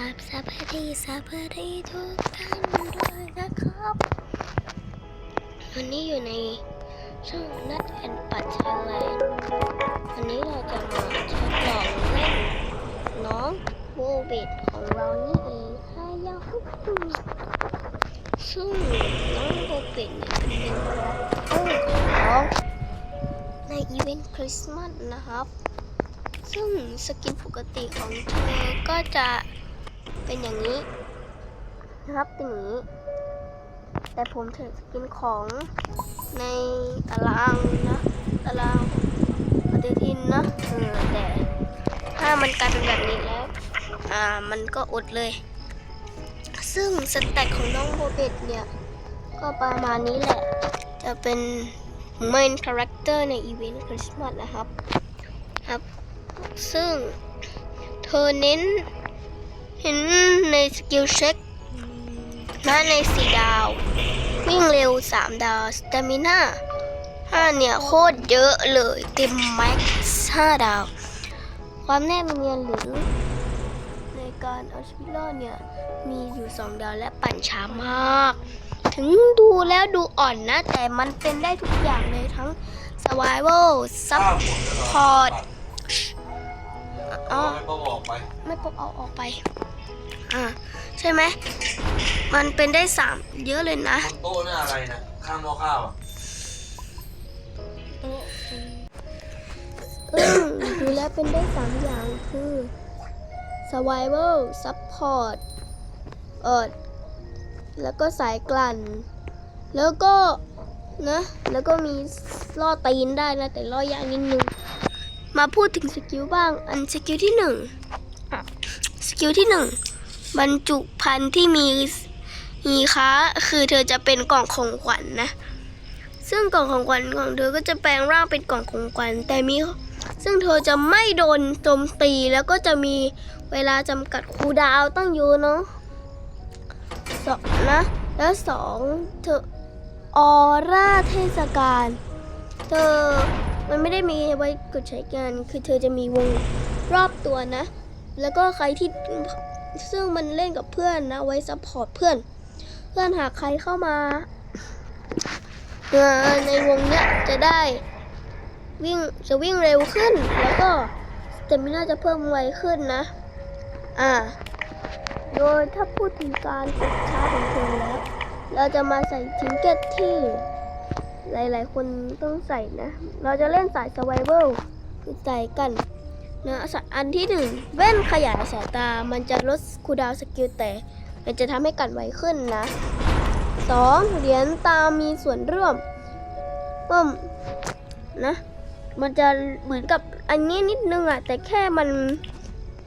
ราบสวัสดีสวัสดีทุกท่านด้วยนะครับวันนี้อยู่ในช่องนัดแอนปัดไทยแลนด์วันนี้เราจะมาทดลองเล่นน้องโบเบตของเรานี่เองฮายาฮูซึ่งน้องโบเบตเนี่ยเป็นโอ้ของในอีเวนต์คริสต์มาสนะครับซึ่งสกินปกติของเธอก็จะ เป็นอย่างนี้นะครับเป็นอย่างนี้ แต่ผมถือสกินของในตารางนะตารางปฏิทินนะเออแต่ถ้ามันกลายเป็นแบบนี้แล้วอ่ามันก็อดเลย ซึ่งสแต็กของน้องโบเบตเนี่ย ก็ประมาณนี้แหละ จะเป็น main character ในอีเวนต์คริสต์มาสนะครับ ครับ ซึ่งเธอเน้น เห็นในสกิลเช็คนะในสี่ดาว วิ่งเร็ว3ดาวสเตมิน่า5เนี่ย โคตรเยอะเลยเต็มแม็กซ์5ดาว ความแนบเนียนหรือ ในการเอาชีวิตรอดเนี่ย มีอยู่2ดาวและปั่นช้ามาก ถึงดูแล้วดูอ่อนนะ แต่มันเป็นได้ทุกอย่างเลยทั้ง survival ข้าวหมดแล้วเหรอ support อ๋อไม่ต้องออกไปไม่ปกเอาออกไป อ่าใช่ไหม มันเป็นได้สามเยอะเลยนะบนโต๊ะนี่อะไรนะ ข้างหม้อข้าวอะอืมดูแล้วเป็นได้สามอย่างคือ survival support เออแล้วก็สายกลั่น แล้วก็นะ แล้วก็มีล่อตีนได้นะ แต่ล่อยากนิดนึง มาพูดถึงสกิลบ้าง อันสกิลที่หนึ่งสกิลที่หนึ่ง บรรจุภัณฑ์ที่มีมีค้าคือเธอจะเป็นกล่องของขวัญนะ ซึ่งกล่องของขวัญของเธอก็จะแปลงร่างเป็นกล่องของขวัญแต่มี ซึ่งเธอจะไม่โดนโจมตีแล้วก็จะมีเวลาจำกัดคูดาวตั้งเยอะเนาะสองนะ แล้วสองเธอออร่าเทศกาลเธอมันไม่ได้มีไว้กดใช้งานคือเธอจะมีวงรอบตัวนะ แล้วก็ใครที่ ซึ่งมันเล่นกับเพื่อนนะ ไว้ซัพพอร์ตเพื่อน เพื่อนหากใครเข้ามาในวงเนี้ยจะได้วิ่งจะวิ่งเร็วขึ้น แล้วก็สเตมิน่าจะเพิ่มไวขึ้นนะ อ่า โดยถ้าพูดถึงการกดชาของเธอแล้ว เราจะมาใส่ทิงเก็ตที่หลายๆ คนต้องใส่นะ เราจะเล่นสาย survival คือใส่กัน นะอันที่หนึ่งแว่นขยายสายตา มันจะลดคูดาวสกิลแต่ มันจะทำให้กันไวขึ้นนะสองเหรียญตามีส่วนร่วมเพิ่มนะ มันจะเหมือนกับอันนี้นิดนึงอะแต่แค่มัน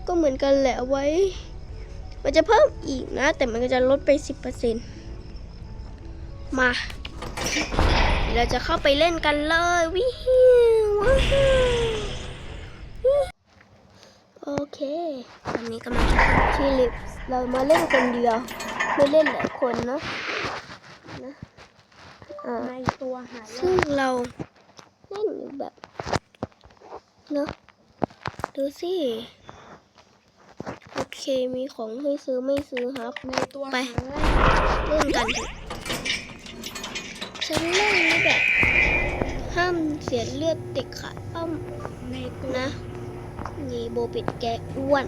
ก็เหมือนกันแหละไว้ มันจะเพิ่มอีกนะ แต่มันก็จะลดไป 10%มาเดี๋ยวเราจะเข้าไปเล่นกันเลย วิวว้าว โอเค ตอนนี้กำลังจะเข้าที่ลิฟต์เรามาเล่นคนเดียว ไม่เล่นหลายคนเนอะนะอ่าในตัวหาซึ่งเราเล่นอยู่แบบเนอะดูสิโอเคมีของให้ซื้อไม่ซื้อครับในตัวไปหาง่ายเล่นกันเถอะฉันเล่นนี่แบบห้ามเสียเลือดเด็กขาดป้อมในตัวนะ นี่โบปิดแกอ้วน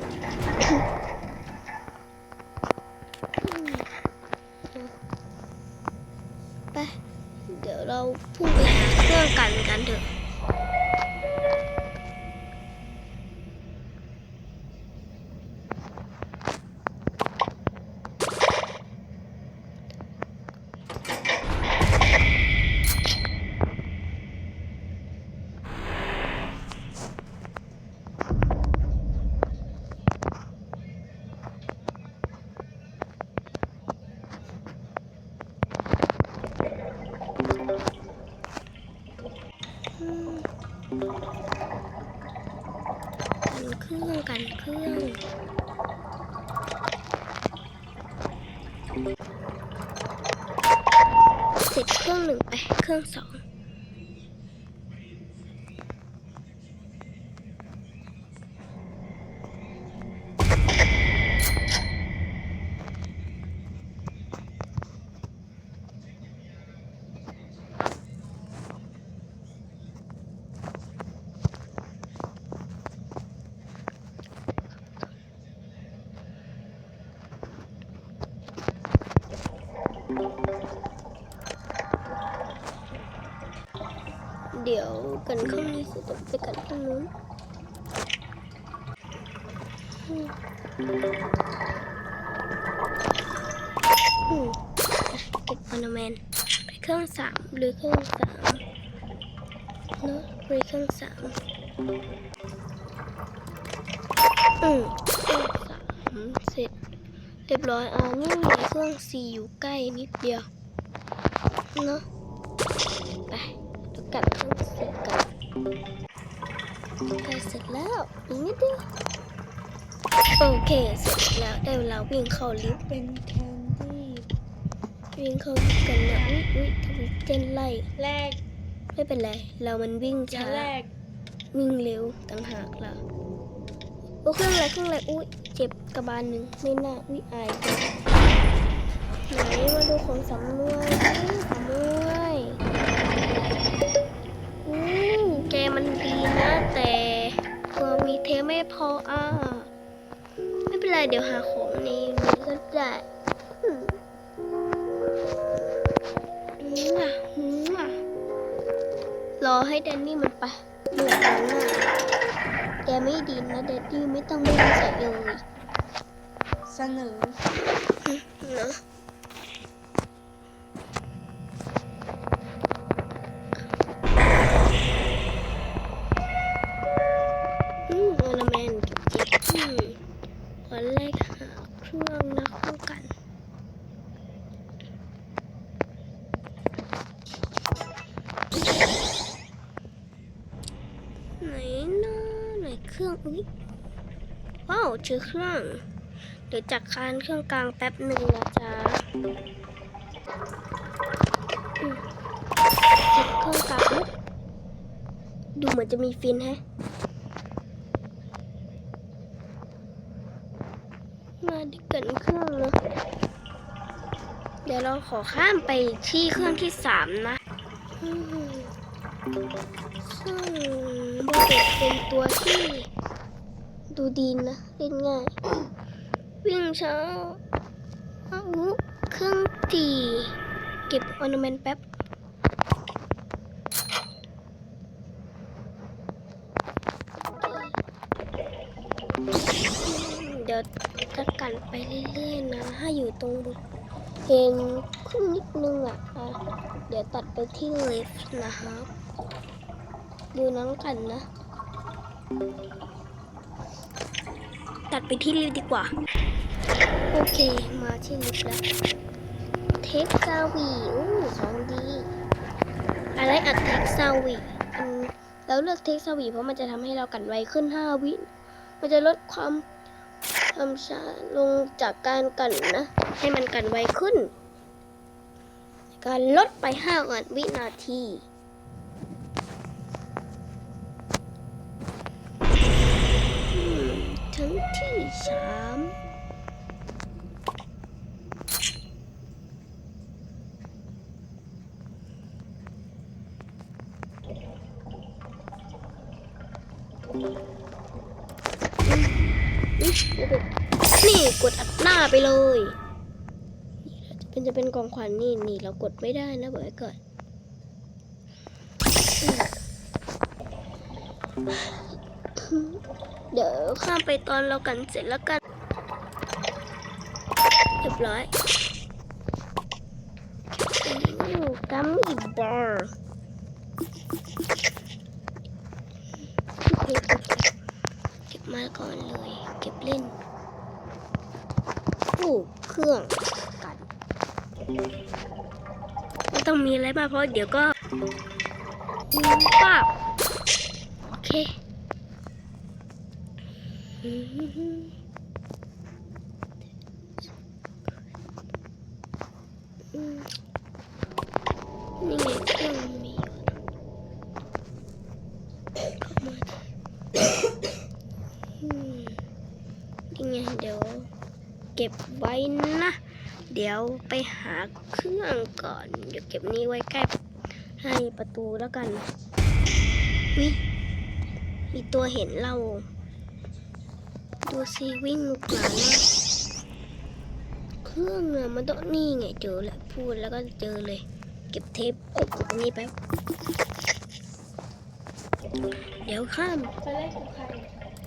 เสร็จเครื่องหนึ่งไปเครื่องสอง เดี๋ยวกั นข้างนี้สร็จเดี๋ยวไปกันข้างนู้นอือเก็บออร์นาเมนไปเครื่องสามหรือเครื่องสามเนอะไปเครื่องสามอืมเครื่องสามเสร็จเรียบร้อยอ่านี่มีเครื่องสี่อยู่ใกล้นิดเดียวเนอะ อีกนิดเดียวโอเคเสร็จแล้วได้เวลาวิ่งเข้าลิฟต์เป็นแคนดี้วิ่งเข้าลิฟต์กันนะอุ้ยอุ้ยทวิเจนไล่แรกไม่เป็นไร เรามันวิ่งอย่าช้าแรกวิ่งเร็วต่างหากล่ะโอ้เครื่องอะไรเครื่องอะไรอุ้ยเจ็บกระบาลหนึ่งไม่น่าอุ้ยอายจังไหนมาดูของสำรวยสิสำรวยอู้แกมันดีนะแต่ตัว มีเทปไม่พออะ ไม่เป็นไร เดี๋ยวหาของในนี้ก็ได้อืมอืมอะอืมอะรอให้แดนนี่มันไปเหนื่อยแล้วนะแกไม่ดีนะแดนนี่ไม่ต้องไม่ใส่เลยเสนอนะ ว้าวเจอเครื่อง เดี๋ยวจัดการเครื่องกลางแป๊บหนึ่งนะจ๊ะอืมจัดเครื่องกลางดูเหมือนจะมีฟินแฮะมาดิเกินเครื่องนะเดี๋ยวเราขอข้ามไปที่เครื่องที่สามนะซึ่งโบเด็กเป็นตัวที่ ดูดีนะเล่นง่าย วิ่งช้าอ้าวเครื่องตีเก็บออนาเมนต์แป๊บเดี๋ยวจะกันไปเรื่อยๆนะถ้อยู่ตรงเห็นขึ้นนิดนึงอะอะ เดี๋ยวตัดไปที่เลฟนะครับ ดูน้องกันนะัดไปที่ลิฟต์ดีกว่า โอเค มาที่ลิฟต์แล้ว เทคซาวีอู้ของดี อะไรอัดเทคซาวีอันแล้วเลือกเทคซาวีเพราะมันจะทำให้เรากันไวขึ้น 5 วิ มันจะลดความความช้าลงจากการกันนะ ให้มันกันไวขึ้น การลดไป 5 วินาที สามนี่กดอัดหน้าไปเลยเป็นจะเป็นกองขวัญนี่นี่เรากดไม่ได้นะบอกไว้ก่อน เดี๋ยวข้ามไปตอนเรากันเสร็จแล้วกันเรียบร้อยกัมมี่บาร์เก็บมาก่อนเลย เก็บเล่นโอ้เครื่องกันไม่ต้องมีอะไรมากเพราะเดี๋ยวก็ป้าบโอเค นี่ไงเครื่องมีข้ามาอืมนี่ไงเดี๋ยวเก็บไว้นะ เดี๋ยวไปหาเครื่องก่อน เดี๋ยวเก็บนี้ไว้ใกล้ให้ประตูแล้วกันวิมีตัวเห็นเรา ดูสิวิ่งลุกหลานมาเครื่องอะมันต้องนี่ไงเจอแล้วพูดแล้วก็เจอเลย เก็บเทปเอ้ยเก็บอันนี้ไปเดี๋ยวข้ามไปเล่นกับใคร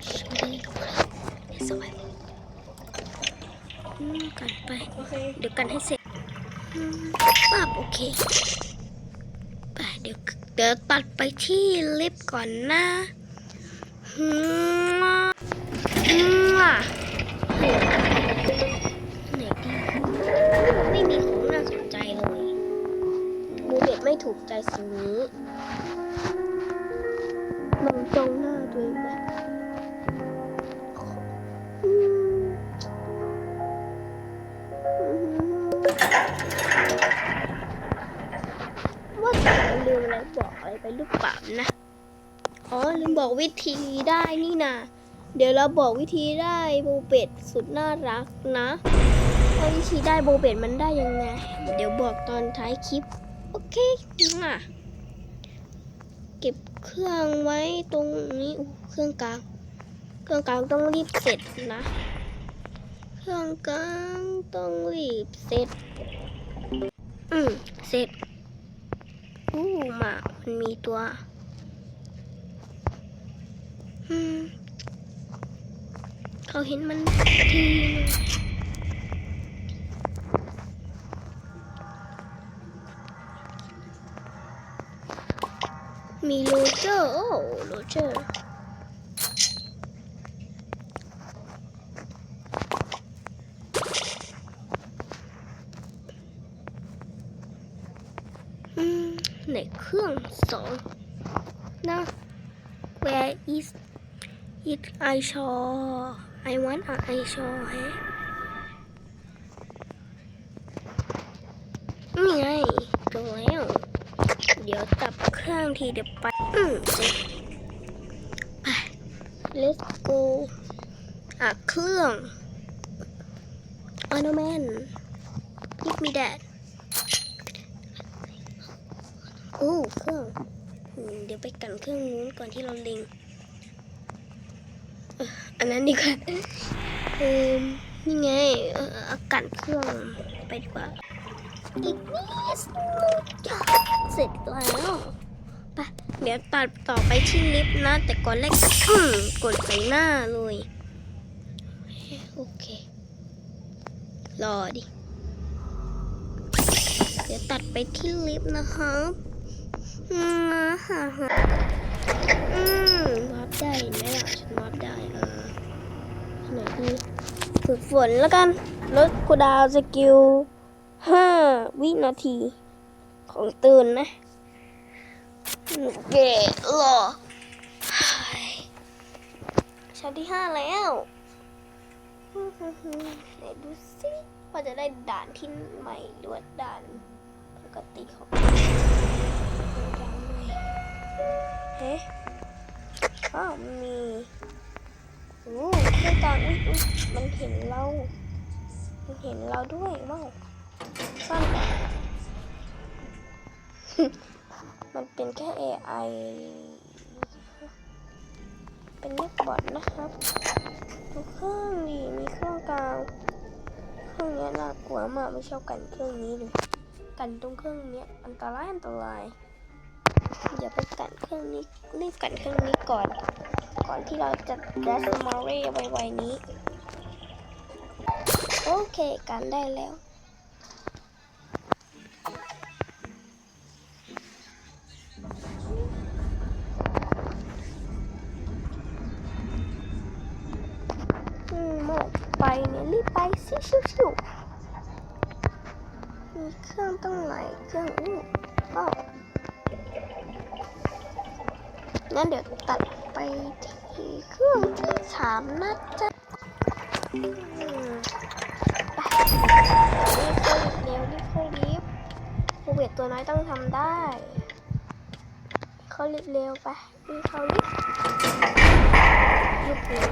ฉันไปเล่นกับข้าเดี๋ยวสวัสดีกันไป เดี๋ยวกันให้เสร็จปั๊บโอเคไปเดี๋ยวเดี๋ยวตัดไปที่ลิฟต์ก่อนนะ อืมอะไหนดีไม่มีของน่าสนใจเลยมูเบ็ดไม่ถูกใจสิ่งนี้มองตรงหน้าตัวเองไปอืมว่าแต่ลืมอะไรบอกอะไรไปหรือเปล่านะ อ๋อลืมบอกวิธีได้นี่นะ เดี๋ยวเราบอกวิธีได้โบเป็ดสุดน่ารักนะว่าวิธีได้โบเป็ดมันได้ยังไง เดี๋ยวบอกตอนท้ายคลิป โอเคมาเก็บเครื่องไว้ตรงนี้อู้เครื่องกลาง เครื่องกลางต้องรีบเสร็จนะ เครื่องกลางต้องรีบเสร็จ อืมเสร็จอู้หมามันมีตัว อืม เขาเห็นมันทีนึงมีโรเจอร์โอ้โรเจอร์อืมไหนเครื่องสองนะ where is it I saw I want a I saw แฮะนี่ไงตรงแล้วเดี๋ยวตับเครื่องทีเดี๋ยวไป อืมไป let's go อะเครื่อง Ornament give me that โอ้เครื่อง เดี๋ยวไปกันเครื่องนู้นก่อนที่เราเล็ง อันนั้นดีกว่าเออนี่ไงอากันเครื่องไปดีกว่า อีกนิดจะเสร็จแล้วไปเดี๋ยวตัดต่อไปที่ลิฟต์นะ แต่ก่อนแรกกดใส่หน้าเลย โอเค รอดิ เดี๋ยวตัดไปที่ลิฟต์นะครับอืมฮ่าฮ่าอืมวาร์ปได้เห็นไหมล่ะฉันวาร์ปได้ ไหนดีฝึกฝนแล้วกัน ลดคูดาวสกิลห้าวินาที ของตื่นนะเกะหรอชั้นที่ห้าแล้วไหนดูสิว่าจะได้ด่านที่ใหม่หรือว่าด่านปกติของเฮ้อ้าวมั นมีโอ้เครื่องกางอุ๊ยอุ๊ยมันเห็นเรา มันเห็นเราด้วยว้าวซ่อนก่อนมันเป็นแค่ AI เป็นเล็กบอทนะครับดูเครื่องดีมีเครื่องกลางเครื่องนี้น่ากลัวมากไม่ชอบกันเครื่องนี้เลยกันตรงเครื่องนี้อันตรายอันตรายอย่าไปกันเครื่องนี้รีบกันเครื่องนี้ก่อน ก่อนที่เราจะแดชมาเร่ไวๆนี้ โอเคกันได้แล้วอืมไปเนี่ยรีบไปสิชิวๆมีเครื่องตั้งหลายเครื่องอู้อ้าวงั้นเดี๋ยวตัดไปที่ คือเครื่องที่สามนะจ๊ะไปรีบเข้าลิฟต์เร็วรีบเข้าลิฟต์ผู้เวทตัวน้อยต้องทำได้ เข้าลิฟต์เร็วไปรีบเข้าลิฟต์ลุกเร็ว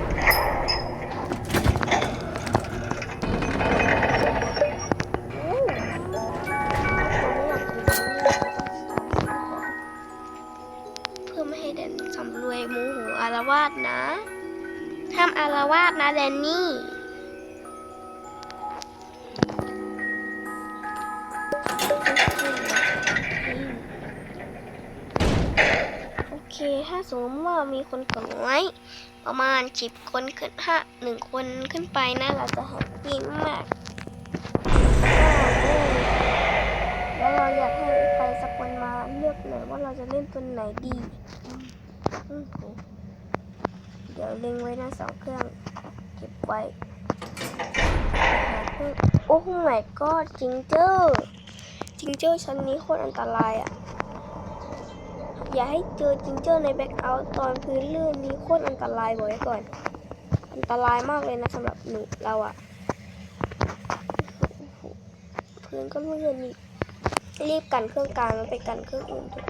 แดนนี่โอเคถ้าสมมติว่ามีคนกดไว้ ประมาณสิบคนขึ้นห้าหนึ่งคนขึ้นไปนะเราจะแฮปปี้มากแล้วเราอยากให้ใครสักคนมาเลือกหน่อยว่าเราจะเล่นตัวไหนดี เดี๋ยวเล็งไว้นะสองเครื่อง เก็บไว้ โอ้โหไม่ก็จิงเจอร์จิงเจอร์ชั้นนี้โคตรอันตรายอะ อย่าให้เจอจิงเจอร์ในแบ็กเอาตอนพื้นลื่นนี้โคตรอันตรายบอกไว้ก่อน อันตรายมากเลยนะสำหรับหนูเราอะพื้นก็ลื่นนี่รีบกันเครื่องกลางแล้วไปกันเครื่องอื่นด้ว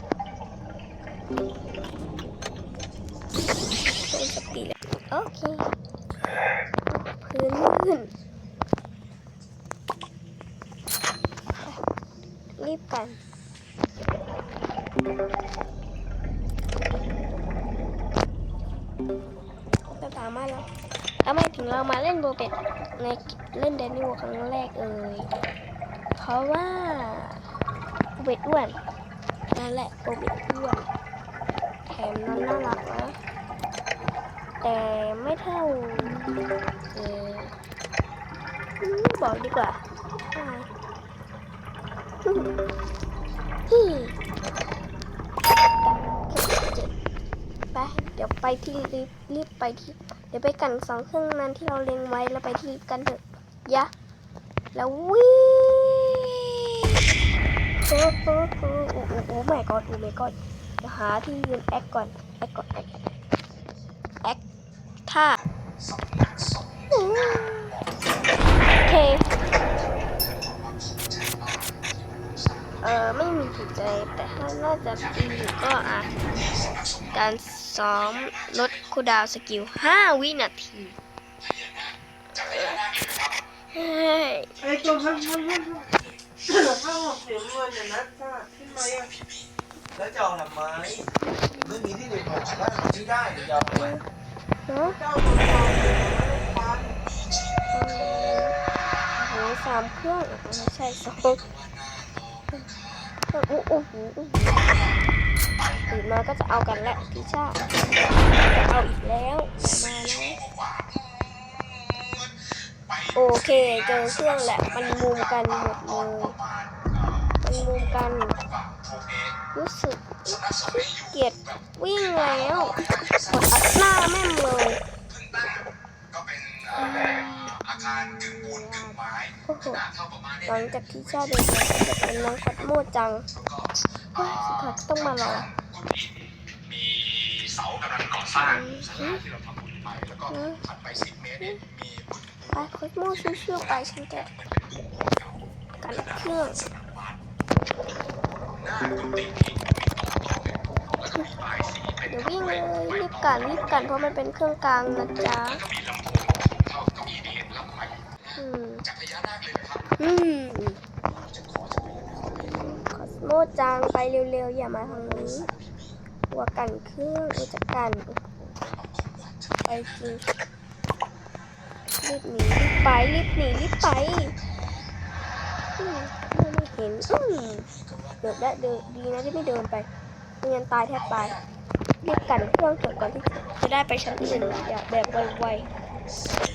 โอเค พื้นลื่นรีบกันก็สามารถแล้วทำไมถึงเรามาเล่นโบเป็ดในเล่นแดนนี่วครั้งแรกเอ่ย เพราะว่าโบเป็ดอ้วนนั่นแหละโบเป็ดอ้วนแถมน่ารักนะแต่ไม่เท่า บอกดีกว่าอายฮึ่มเจ็ดไปเดี๋ยวไปที่ลิฟต์รีบไปที่ เดี๋ยวไปกันสองเครื่องนั้นที่เราเล็งไว้แล้วไปที่ลิฟต์กันเถอะยะ แล้ววิ่งโอ้โหโอ้โหโอ้โหโอ้ไม่กอดโอ้ไม่กอดเดี๋ยวหาที่ยืนแอคก่อนแอคก่อนแอคแอคท่าอืมโอ เคเออไม่มีจิตใจแต่ถ้าน่าจะดีอยู่ก็อะการซ้อมลดคูดาวสกิล 5 วินาทีเฮ้ยไอ้ตัวมันมันมันถ้าหกเสียงเงินเนี่ยนะถ้าขึ้นมาอะแล้วจะเอาทำไมไม่มีที่เด็กบอกว่าซื้อได้เดี๋ยวจะเอาทำไมเจ้าตัวเดียวฟัน อ้สามเครื่องไม่ใช่สองโอ้โหตื่นมาก็จะเอากันแหละพิชาจะเอาอีกแล้วอย่ามานะโอเคเจอเครื่องแหละมันมุมกันหมดเลยมันมุมกัน รู้สึกเกียจวิ่งแล้วกดอัดหน้าแม่งเลย คารกึ่งปูนกึ่งไม้โอ้โหขนาดเท่าประมาณนี้หลังจากที่ชาเดินมาก็จะเป็นน้องคอดโมจังเฮ้ยสุดท้ายต้องมารอมีเสากำลังก่อสร้างสาราที่เราทำบุญไปแล้วก็ถัดไปสิบเมตรเนี่ยมีบึงไปคอดโมชิวๆไปฉันจะเหมือนเป็นบึงโขงเก่ากันเครื่องหน้ากุฏินี้มีโต๊ะโต๊ะหนึ่งแล้วก็มีบายสีเป็นเดี๋ยววิ่งเลยรีบกันรีบกันเพราะมันเป็นเครื่องกลางนะจ๊ะ อืมจากพญานาคเลยนะครับอืมจะขอจะไปยนะครับคอสโมจังไปเร็วๆ อย่ามาทางนี้หัวกันเครื่องเออจะกัน ไปจริงรีบหนีรีบไปรีบหนีรีบไปมไม่เห็นอืมเดินได้เดินดีนะที่ไม่เดินไปไม่งั้นตายแทบตายรีบกันเครื่องเถอะก่อนที่จะได้ไปชั้นอื่นอย่าแบบไวๆ